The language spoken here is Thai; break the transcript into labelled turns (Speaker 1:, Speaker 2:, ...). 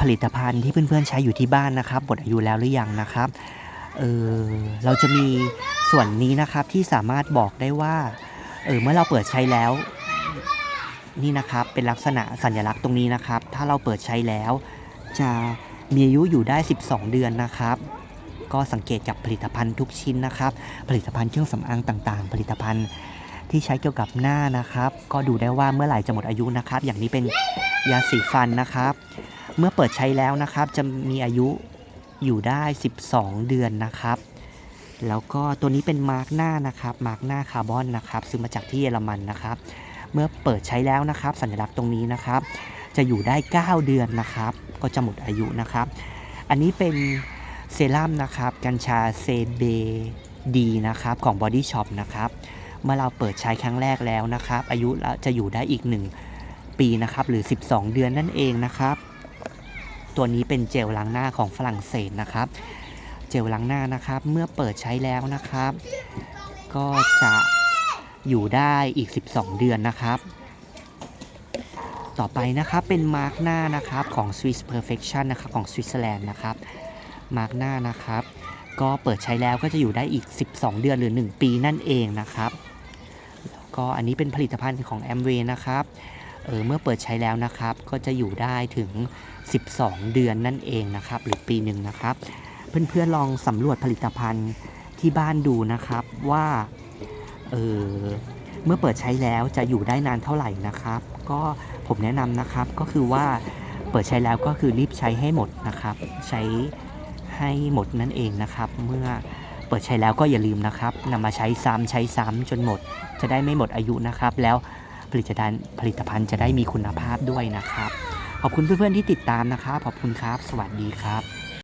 Speaker 1: ผลิตภัณฑ์ที่เพื่อนๆใช้อยู่ที่บ้านนะครับหมดอายุแล้วหรือยังนะครับเออเราจะมีส่วนนี้นะครับที่สามารถบอกได้ว่าเออเมื่อเราเปิดใช้แล้วนี่นะครับเป็นลักษณะสัญลักษณ์ตรงนี้นะครับ ถ้าเราเปิดใช้แล้ว จะมีอายุอยู่ได้ 12 เดือนนะครับ ก็สังเกตจากผลิตภัณฑ์ทุกชิ้นนะครับ ผลิตภัณฑ์เครื่องสำอางต่างๆ ผลิตภัณฑ์ที่ใช้เกี่ยวกับหน้านะครับ ก็ดูได้ว่าเมื่อไหร่จะหมดอายุนะครับ อย่างนี้เป็นยาสีฟันนะครับ เมื่อเปิดใช้แล้วนะครับจะมีอายุอยู่ได้ 12 เดือนนะครับ แล้วก็ตัวนี้เป็นมาร์กหน้านะครับมาร์กหน้าคาร์บอนนะครับซื้อมาจากที่เยอรมันนะครับ เมื่อเปิดใช้แล้วนะครับ สัญลักษณ์ตรงนี้นะครับ จะอยู่ได้ 9 เดือนนะครับ ก็จะหมดอายุนะครับ อันนี้เป็นเซรั่มนะครับ กัญชาเซเบดีนะครับของ Body Shop นะครับ เมื่อเราเปิดใช้ครั้งแรกแล้วนะครับ อายุจะอยู่ได้อีก 1 ปีนะครับ หรือ 12 เดือนนั่นเองนะครับ ตัวนี้เป็นเจลล้างหน้าของฝรั่งเศสนะครับ เจลล้างหน้านะครับ เมื่อเปิดใช้แล้วนะครับ ก็จะอยู่ได้อีก 12 เดือนนะครับ ต่อไปนะครับเป็นมาร์กหน้านะครับของ Swiss Perfection นะครับของสวิตเซอร์แลนด์นะครับมาร์กหน้านะครับ ก็เปิดใช้แล้วก็จะอยู่ได้อีก 12 เดือนหรือ 1 ปีนั่นเองนะครับแล้วก็อันนี้เป็นผลิตภัณฑ์ของ a m w a y นะครับ เออเมื่อเปิดใช้แล้วนะครับ ก็จะอยู่ได้ถึง 12 เดือนนั่นเองนะครับ หรือปีหนึ่งนะครับ เพื่อนๆลองสำรวจผลิตภัณฑ์ที่บ้านดูนะครับว่าเออเมื่อเปิดใช้แล้วจะอยู่ได้นานเท่าไหร่นะครับ ก็ผมแนะนำนะครับก็คือว่าเปิดใช้แล้วก็คือรีบใช้ให้หมดนะครับ ใช้ให้หมดนั่นเองนะครับ เมื่อเปิดใช้แล้วก็อย่าลืมนะครับนำมาใช้ซ้ำใช้ซ้ำจนหมด จะได้ไม่หมดอายุนะครับ แล้ว ผลิตภัณฑ์ผลิตภัณฑ์จะได้มีคุณภาพด้วยนะครับ ขอบคุณเพื่อนๆที่ติดตามนะครับ ขอบคุณครับ สวัสดีครับ